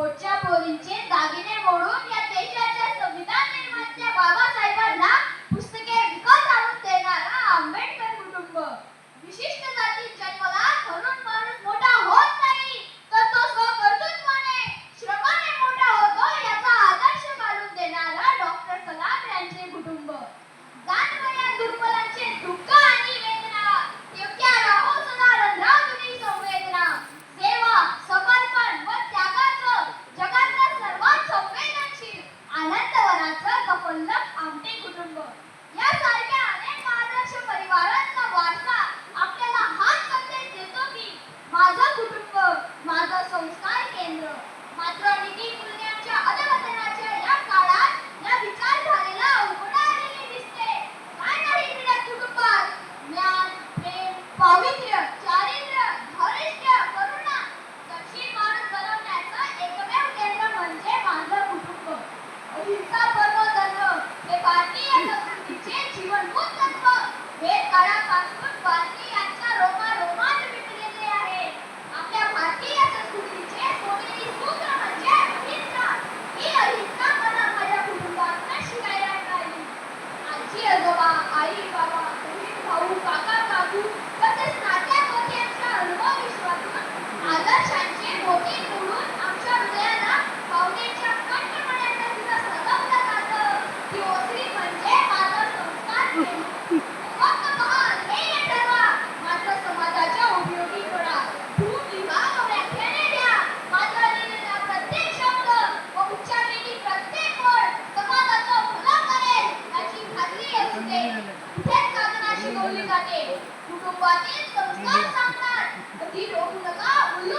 पोटच्या पोरींचे दागिने मोडून माझा कुटुंब माझा संस्कार केंद्र मात्र निधी दुनियाच्या अधपतनाच्या या काळात या विचारधारेला अवघडा आलेली दिसते. काय नाही क्रीडा कुटुंबात? ज्ञान प्रेम पावित्र्य चारित्र्य धैर्य करुणा तशी माणूस बनवण्याचा एकमेव केंद्र म्हणजे माझं कुटुंब. अहिंसा परम धर्म हे भारतीय संस्कृतीचे जीवनभूत तत्व. वेद काळापासून भारतीय मुली गाणे कुटुंबातील संस्कार सांगतात कधी डोकू नका उल्लू